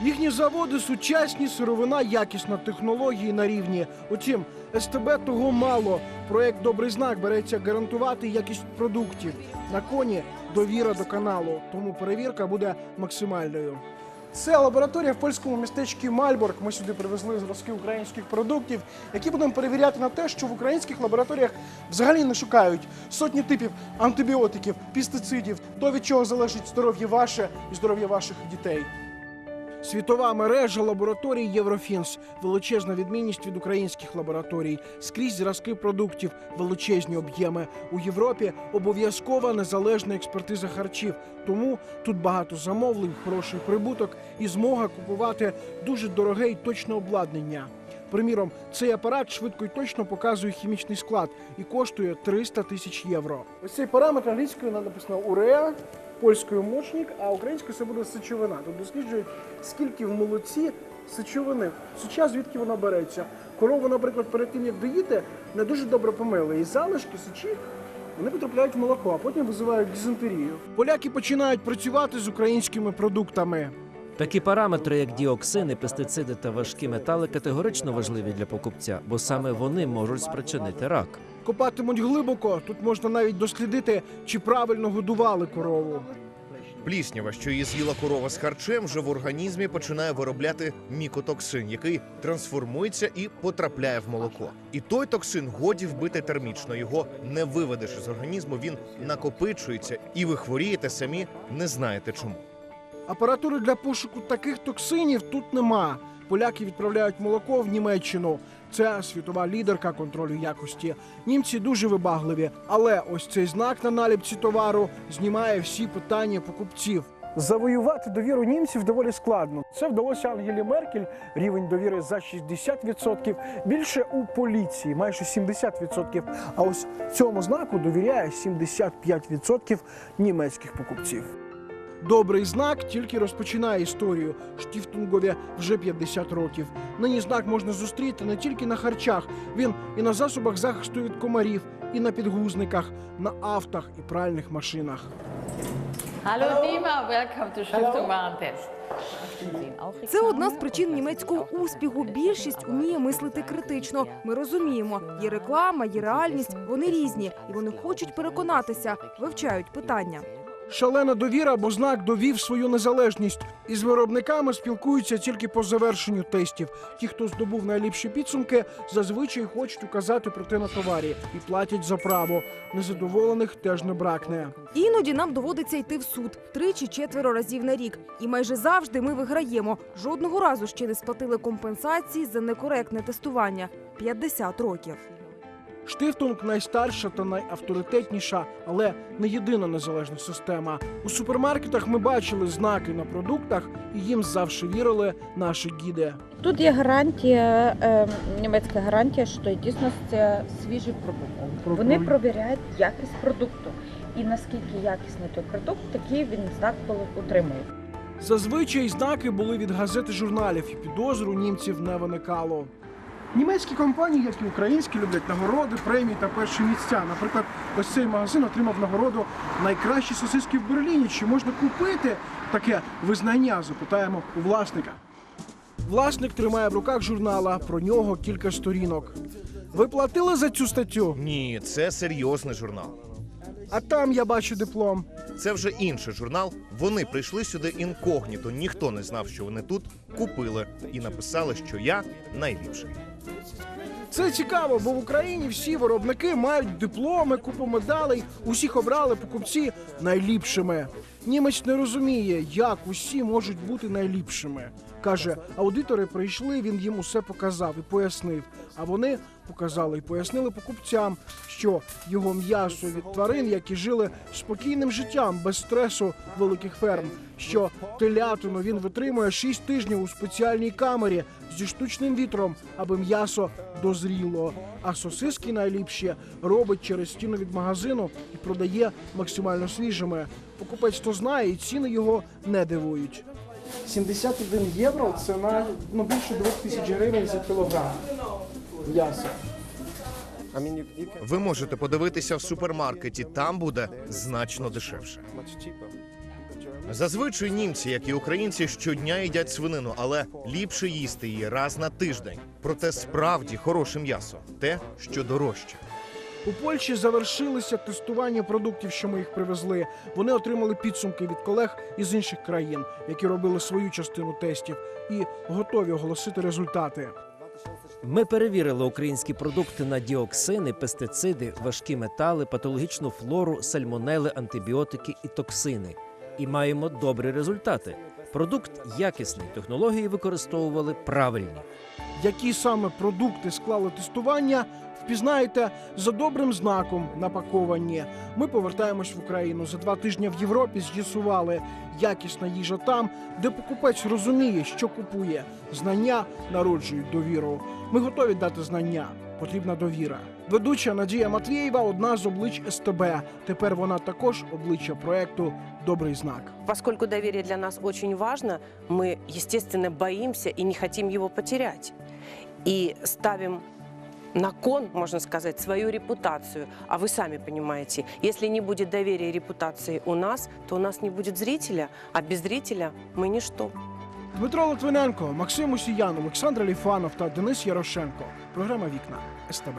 Їхні заводи сучасні, сировина, якісна, технології на рівні. Утім, СТБ того мало. Проект Добрий знак береться гарантувати якість продуктів. На коні довіра до каналу, тому перевірка буде максимальною. Це лабораторія в польському містечку Мальборг. Ми сюди привезли зразки українських продуктів, які будемо перевіряти на те, що в українських лабораторіях взагалі не шукають сотні типів антибіотиків, пестицидів, то від чого залежить здоров'я ваше і здоров'я ваших дітей. Світова мережа лабораторій Єврофінс величезна відмінність від українських лабораторій. Скрізь зразки продуктів, величезні об'єми. У Європі обов'язкова незалежна експертиза харчів. Тому тут багато замовлень, хороший прибуток і змога купувати дуже дороге і точне обладнання. Приміром, цей апарат швидко і точно показує хімічний склад і коштує 300 тисяч євро. Ось цей параметр англійською написано уреа, польською мочник, а українською це буде сечовина. Тут досліджують, скільки в молоці сечовини, сеча звідки вона береться. Корову, наприклад, перед тим як доїти, не дуже добре помили. І залишки сечі вони потрапляють в молоко, а потім визивають дизентерію. Поляки починають працювати з українськими продуктами. Такі параметри, як діоксини, пестициди та важкі метали, категорично важливі для покупця, бо саме вони можуть спричинити рак. Копатимуть глибоко. Тут можна навіть дослідити, чи правильно годували корову. Пліснява, що її з'їла корова з харчем, вже в організмі починає виробляти мікотоксин, який трансформується і потрапляє в молоко. І той токсин годі вбити термічно. Його не виведеш із організму. Він накопичується, і ви хворієте самі не знаєте чому. Апаратури для пошуку таких токсинів тут нема. Поляки відправляють молоко в Німеччину. Це світова лідерка контролю якості. Німці дуже вибагливі, але ось цей знак на наліпці товару знімає всі питання покупців. Завоювати довіру німців доволі складно. Це вдалося Ангелі Меркель. Рівень довіри за 60%. Більше у поліції майже 70%. А ось цьому знаку довіряє 75% німецьких покупців. Добрий знак тільки розпочинає історію. Штіфтунгові вже 50 років. Нині знак можна зустріти не тільки на харчах, він і на засобах захисту від комарів, і на підгузниках, на автах і пральних машинах. Hallo Dima, welcome to Stiftung Warentest. Це одна з причин німецького успіху. Більшість уміє мислити критично. Ми розуміємо, є реклама, є реальність. Вони різні, і вони хочуть переконатися, вивчають питання. Шалена довіра, бо знак довів свою незалежність. Із виробниками спілкуються тільки по завершенню тестів. Ті, хто здобув найліпші підсумки, зазвичай хочуть указати про те на товарі і платять за право. Незадоволених теж не бракне. Іноді нам доводиться йти в суд три чи четверо разів на рік, і майже завжди ми виграємо. Жодного разу ще не сплатили компенсації за некоректне тестування 50 років. Штифтунг найстарша та найавторитетніша, але не єдина незалежна система. У супермаркетах ми бачили знаки на продуктах, і їм завжди вірили наші гіди. Тут є гарантія, е, німецька гарантія, що дійсно це свіжий продукт. Вони провіряють якість продукту. І наскільки якісний той продукт, такий він знак отримує. Зазвичай знаки були від газет і журналів, і підозру німців не виникало. Німецькі компанії, як і українські, люблять нагороди, премії та перші місця. Наприклад, ось цей магазин отримав нагороду найкращі сосиски в Берліні. Чи можна купити таке визнання? Запитаємо у власника. Власник тримає в руках журнала. Про нього кілька сторінок. Ви платили за цю статтю? Ні, це серйозний журнал. А там я бачу диплом. Це вже інший журнал. Вони прийшли сюди інкогніто. Ніхто не знав, що вони тут купили, і написали, що я найліпший. Це цікаво, бо в Україні всі виробники мають дипломи, купу медалей. Усіх обрали покупці найліпшими. Німець не розуміє, як усі можуть бути найліпшими. Каже, аудитори прийшли, він їм усе показав і пояснив. А вони показали і пояснили покупцям, що його м'ясо від тварин, які жили спокійним життям без стресу великих ферм. Що телятину він витримує 6 тижнів у спеціальній камері зі штучним вітром, аби м'ясо дозріло. А сосиски найліпші робить через стіну від магазину і продає максимально свіжими. Покупець то знає, і ціни його не дивують. 71 євро це на ну, більше 2 тисяч гривень за кілограм м'яса. Ви можете подивитися в супермаркеті, там буде значно дешевше. Зазвичай німці, як і українці, щодня їдять свинину, але ліпше їсти її раз на тиждень. Проте справді хороше м'ясо те, що дорожче. У Польщі завершилися тестування продуктів, що ми їх привезли. Вони отримали підсумки від колег із інших країн, які робили свою частину тестів, і готові оголосити результати. Ми перевірили українські продукти на діоксини, пестициди, важкі метали, патологічну флору, сальмонели, антибіотики і токсини. І маємо добрі результати. Продукт якісний, технології використовували правильні. Які саме продукти склали тестування, впізнаєте за добрим знаком на пакованні. Ми повертаємось в Україну. За два тижні в Європі з'ясували якісна їжа там, де покупець розуміє, що купує. Знання народжують довіру. Ми готові дати знання. Потрібна довіра. Ведуча Надія Матвієва одна з облич СТБ. Тепер вона також обличчя проекту Добрий знак. Поскольку доверие для нас очень важно, мы, естественно, боимся и не хотим его потерять. И ставим на кон, можно сказать, свою репутацию. А вы сами понимаете, если не будет доверия и репутации у нас, то у нас не будет зрителя, а без зрителя мы ничто. Дмитро Литвиненко, Максим Усіян, Олександр Ліфанов та Денис Ярошенко. Програма Вікна СТБ.